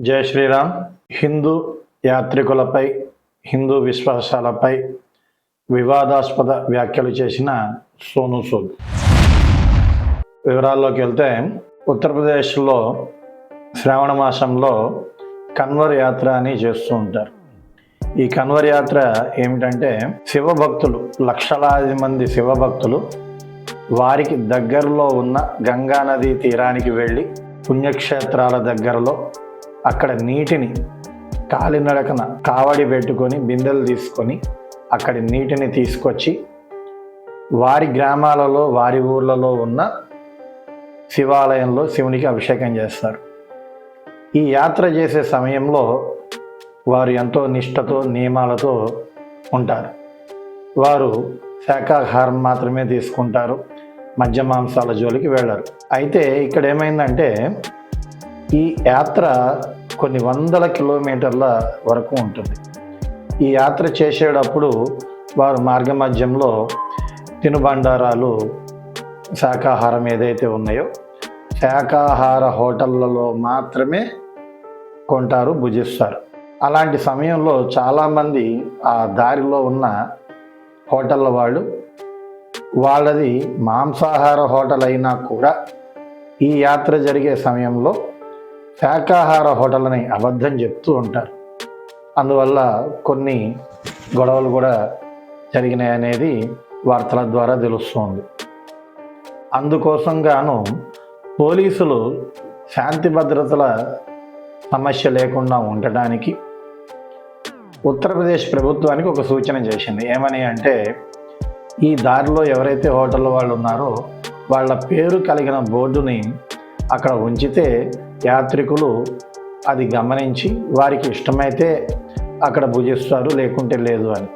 జై శ్రీరామ్. హిందూ యాత్రికులపై హిందూ విశ్వాసాలపై వివాదాస్పద వ్యాఖ్యలు చేసిన సోను సూద్. వివరాల్లోకి వెళ్తే ఉత్తరప్రదేశ్లో శ్రావణ మాసంలో కన్వర్ యాత్ర అని చేస్తూ ఉంటారు. ఈ కన్వర్ యాత్ర ఏమిటంటే శివభక్తులు లక్షలాది మంది శివభక్తులు వారికి దగ్గరలో ఉన్న గంగా నదీ తీరానికి వెళ్ళి పుణ్యక్షేత్రాల దగ్గరలో అక్కడ నీటిని కాలినడకన కావడి పెట్టుకొని బిందెలు తీసుకొని అక్కడి నీటిని తీసుకొచ్చి వారి గ్రామాలలో వారి ఊర్లలో ఉన్న శివాలయంలో శివునికి అభిషేకం చేస్తారు. ఈ యాత్ర చేసే సమయంలో వారు ఎంతో నిష్టతో నియమాలతో ఉంటారు. వారు శాకాహారం మాత్రమే తీసుకుంటారు. మధ్య మాంసాల జోలికి వెళ్ళరు. అయితే ఇక్కడ ఏమైందంటే ఈ యాత్ర కొన్ని వందల కిలోమీటర్ల వరకు ఉంటుంది. ఈ యాత్ర చేసేటప్పుడు వారు మార్గ మధ్యంలో తినుబండారాలు శాకాహారం ఏదైతే ఉన్నాయో శాకాహార హోటళ్ళలో మాత్రమే కొంటారు భుజిస్తారు. అలాంటి సమయంలో చాలామంది ఆ దారిలో ఉన్న హోటళ్ళ వాళ్ళు వాళ్ళది మాంసాహార హోటల్ అయినా కూడా ఈ యాత్ర జరిగే సమయంలో శాకాహార హోటల్ అని అబద్ధం చెప్తూ ఉంటారు. అందువల్ల కొన్ని గొడవలు కూడా జరిగినాయి అనేది వార్తల ద్వారా తెలుస్తుంది. అందుకోసం గాను పోలీసులు శాంతి భద్రతల సమస్య లేకుండా ఉండటానికి ఉత్తరప్రదేశ్ ప్రభుత్వానికి ఒక సూచన చేసింది. ఏమని అంటే ఈ దారిలో ఎవరైతే హోటల్ వాళ్ళు ఉన్నారో వాళ్ళ పేరు కలిగిన బోర్డుని అక్కడ ఉంచితే యాత్రికులు అది గమనించి వారికి ఇష్టమైతే అక్కడ భుజిస్తారు లేకుంటే లేదు అని.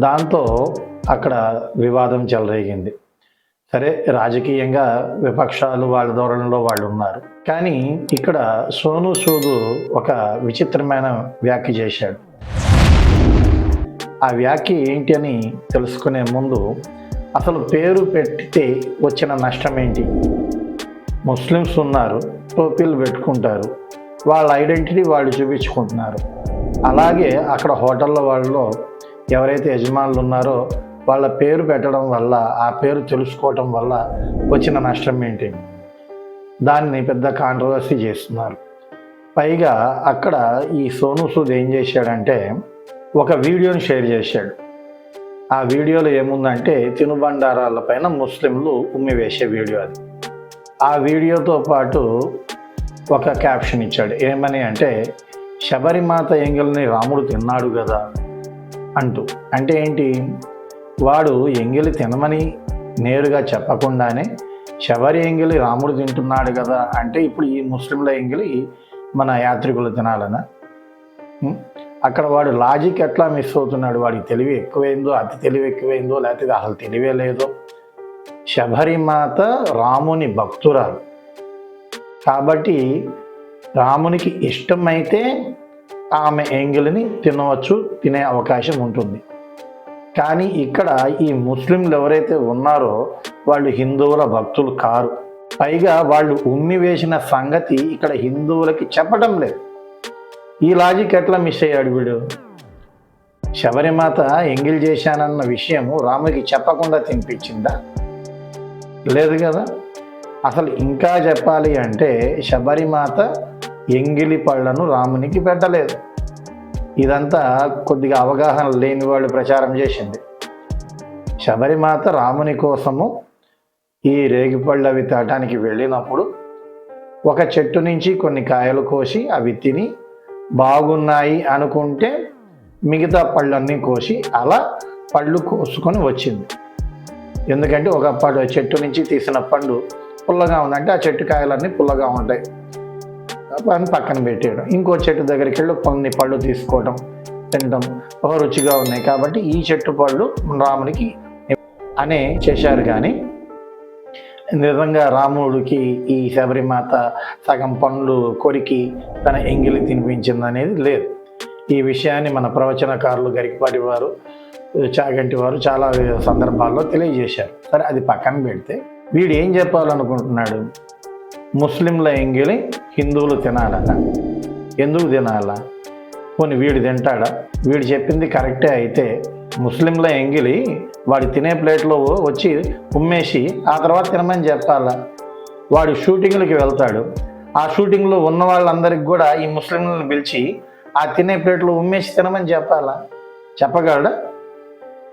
దాంతో అక్కడ వివాదం చెలరేగింది. సరే రాజకీయంగా విపక్షాలు వాళ్ళ ధోరణిలో వాళ్ళు ఉన్నారు. కానీ ఇక్కడ సోను సూదు ఒక విచిత్రమైన వ్యాఖ్య చేశాడు. ఆ వ్యాఖ్య ఏంటి అని తెలుసుకునే ముందు అసలు పేరు పెట్టితే వచ్చిన నష్టం ఏంటి? ముస్లిమ్స్ ఉన్నారు టోపీలు పెట్టుకుంటారు వాళ్ళ ఐడెంటిటీ వాళ్ళు చూపించుకుంటున్నారు. అలాగే అక్కడ హోటల్లో వాళ్ళలో ఎవరైతే యజమానులు ఉన్నారో వాళ్ళ పేరు పెట్టడం వల్ల ఆ పేరు తెలుసుకోవటం వల్ల వచ్చిన నష్టం ఏంటి? దాన్ని పెద్ద కాంట్రవర్సీ చేస్తున్నారు. పైగా అక్కడ ఈ సోను సూద్ ఏం చేశాడంటే ఒక వీడియోని షేర్ చేశాడు. ఆ వీడియోలో ఏముందంటే తినుబండారాల పైన ముస్లింలు ఉమ్మి వేసే వీడియో అది. ఆ వీడియోతో పాటు ఒక క్యాప్షన్ ఇచ్చాడు. ఏమని అంటే శబరిమాత ఎంగిల్ని రాముడు తిన్నాడు కదా అంటూ. అంటే ఏంటి? వాడు ఎంగిలి తినమని నేరుగా చెప్పకుండానే శబరి ఎంగిలి రాముడు తింటున్నాడు కదా అంటే ఇప్పుడు ఈ ముస్లింల ఎంగిలి మన యాత్రికులు తినాలనా? అక్కడ వాడు లాజిక్ ఎట్లా మిస్ అవుతున్నాడు? వాడికి తెలివి ఎక్కువైందో అతి తెలివి ఎక్కువైందో లేకపోతే అసలు తెలివే లేదో శబరిమాత రాముని భక్తురాలు. కాబట్టి రామునికి ఇష్టమైతే ఆమె ఎంగిలిని తినవచ్చు తినే అవకాశం ఉంటుంది. కానీ ఇక్కడ ఈ ముస్లింలు ఎవరైతే ఉన్నారో వాళ్ళు హిందువుల భక్తులు కారు. పైగా వాళ్ళు ఉమ్మి వేసిన సంగతి ఇక్కడ హిందువులకి చెప్పడం లేదు. ఈ లాజిక్ ఎట్లా మిస్ అయ్యాడు వీడు? శబరిమాత ఎంగిల్ చేశానన్న విషయము రాముకి చెప్పకుండా తినిపించిందా? లేదు కదా? అసలు ఇంకా చెప్పాలి అంటే శబరిమాత ఎంగిలి పళ్ళను రామునికి పెట్టలేదు. ఇదంతా కొద్దిగా అవగాహన లేని వాళ్ళు ప్రచారం చేసింది. శబరిమాత రాముని కోసము ఈ రేగిపళ్ళు అవి తేటానికి వెళ్ళినప్పుడు ఒక చెట్టు నుంచి కొన్ని కాయలు కోసి అవి తిని బాగున్నాయి అనుకుంటే మిగతా పళ్ళన్నీ కోసి అలా పళ్ళు కోసుకొని వచ్చింది. ఎందుకంటే ఒక పడు చెట్టు నుంచి తీసిన పండు పుల్లగా ఉందంటే ఆ చెట్టు కాయలన్నీ పుల్లగా ఉంటాయి. అని పక్కన పెట్టేయడం. ఇంకో చెట్టు దగ్గరికి వెళ్ళి కొన్ని పళ్ళు తీసుకోవడం తినడం ఒక రుచిగా ఉన్నాయి. కాబట్టి ఈ చెట్టు పళ్ళు రామునికి అనే చేశారు కానీ నిజంగా రాముడికి ఈ శబరిమాత సగం పండ్లు కొరికి తన ఎంగిలి తినిపించింది అనేది లేదు. ఈ విషయాన్ని మన ప్రవచనకారులు గరికపాటి వారు చాగంటి వారు చాలా సందర్భాల్లో తెలియజేశారు. సరే అది పక్కన పెడితే వీడు ఏం చెప్పాలనుకుంటున్నాడు? ముస్లింల ఎంగిలి హిందువులు తినాలట ఎందుకు తినాలా? పోనీ వీడు తింటాడా? వీడు చెప్పింది కరెక్టే అయితే ముస్లింల ఎంగిలి వాడు తినే ప్లేట్లో వచ్చి ఉమ్మేసి ఆ తర్వాత తినమని చెప్పాలా? వాడు షూటింగ్లకి వెళ్తాడు. ఆ షూటింగ్లో ఉన్న వాళ్ళందరికీ కూడా ఈ ముస్లింలను పిలిచి ఆ తినే ప్లేట్లో ఉమ్మేసి తినమని చెప్పాలా? చెప్పగలడా?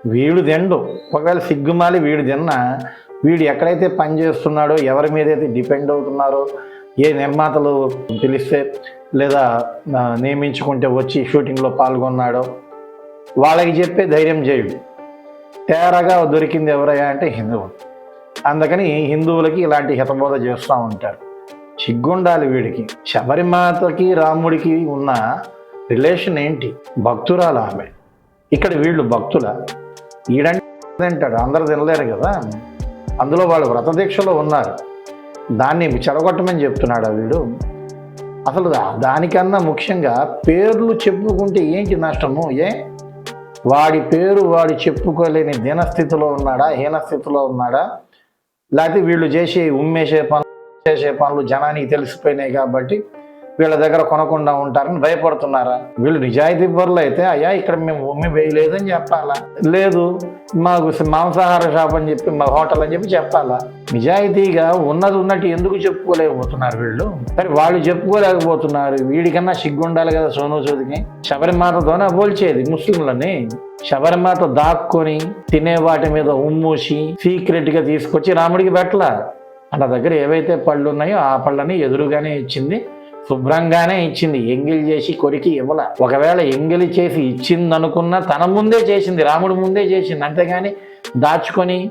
వీడు తిండు. ఒకవేళ సిగ్గుమాలి వీడు తిన్నా వీడు ఎక్కడైతే పని చేస్తున్నాడో ఎవరి మీద అయితే డిపెండ్ అవుతున్నారో ఏ నిర్మాతలు పిలిస్తే లేదా నియమించుకుంటే వచ్చి షూటింగ్లో పాల్గొన్నాడో వాళ్ళకి చెప్పే ధైర్యం చేయుడు. తేరగా దొరికింది ఎవరయ్యా అంటే హిందువులు అందుకని హిందువులకి ఇలాంటి హితబోధ చేస్తూ ఉంటారు చిగ్గుండాలి వీడికి. శబరిమాతకి రాముడికి ఉన్న రిలేషన్ ఏంటి? భక్తురాలు ఆమె. ఇక్కడ వీళ్ళు భక్తుల? ఈడంటే తింటాడు అందరూ తినలేరు కదా. అందులో వాళ్ళు వ్రతదీక్షలో ఉన్నారు. దాన్ని చెడగొట్టమని చెప్తున్నాడు వీడు? అసలు దానికన్నా ముఖ్యంగా పేర్లు చెప్పుకుంటే ఏంటి నష్టము? ఏ? వాడి పేరు వాడి చెప్పుకోలేని దీనస్థితిలో ఉన్నాడా? హీనస్థితిలో ఉన్నాడా? లేకపోతే వీళ్ళు చేసే ఉమ్మేసే పనులు చేసే పనులు జనానికి తెలిసిపోయినాయి కాబట్టి వీళ్ళ దగ్గర కొనకుండా ఉంటారని భయపడుతున్నారా? వీళ్ళు నిజాయితీ పరులు అయితే అయ్యా ఇక్కడ మేము ఉమ్మి వేయలేదని చెప్పాలా? లేదు మాకు మాంసాహార షాప్ అని చెప్పి మా హోటల్ అని చెప్పి చెప్పాలా? నిజాయితీగా ఉన్నది ఉన్నట్టు ఎందుకు చెప్పుకోలేకపోతున్నారు వీళ్ళు? సరే వాళ్ళు చెప్పుకోలేకపోతున్నారు. వీడికన్నా సిగ్గుండాలి కదా సోను సూదికి. శబరిమాతతోనే పోల్చేది ముస్లింలని. శబరిమాత దాక్కొని తినే వాటి మీద ఉమ్మూసి సీక్రెట్గా తీసుకొచ్చి రాముడికి పెట్టలా? మన దగ్గర ఏవైతే పళ్ళు ఉన్నాయో ఆ పళ్ళని ఎదురుగానే ఇచ్చింది శుభ్రంగానే ఇచ్చింది. ఎంగిలి చేసి కొరికి ఇవ్వల. ఒకవేళ ఎంగిలి చేసి ఇచ్చిందనుకున్న తన ముందే చేసింది రాముడి ముందే చేసింది. అంతేగాని దాచుకొని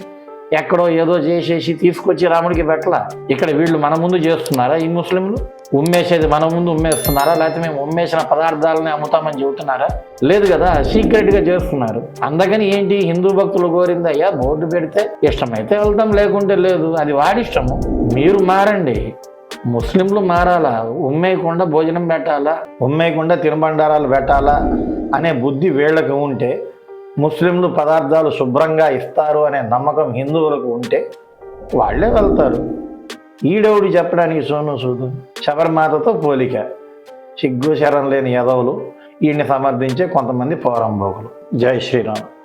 ఎక్కడో ఏదో చేసేసి తీసుకొచ్చి రాముడికి పెట్టల. ఇక్కడ వీళ్ళు మన ముందు చేస్తున్నారా ఈ ముస్లింలు? ఉమ్మేసేది మన ముందు ఉమ్మేస్తున్నారా? లేకపోతే మేము ఉమ్మేసిన పదార్థాలని అమ్ముతామని చెబుతున్నారా? లేదు కదా సీక్రెట్గా చేస్తున్నారు. అందుకని ఏంటి హిందూ భక్తులు కోరింది అయ్యా బోర్డు పెడితే ఇష్టమైతే వెళ్తాం లేకుంటే లేదు. అది వాడిష్టము మీరు మారండి. ముస్లింలు మారాలా? ఉమ్మేయకుండా భోజనం పెట్టాలా? ఉమ్మేయకుండా తినుబండారాలు పెట్టాలా అనే బుద్ధి వీళ్ళకి ఉంటే ముస్లింలు పదార్థాలు శుభ్రంగా ఇస్తారు అనే నమ్మకం హిందువులకు ఉంటే వాళ్ళే వెళ్తారు. ఈడవుడు చెప్పడానికి సోను సూదు? శబరిమాతతో పోలిక. సిగ్గు శరం లేని యదవులు ఈయన్ని సమర్థించే కొంతమంది పోరంబోకులు జై శ్రీరామ్.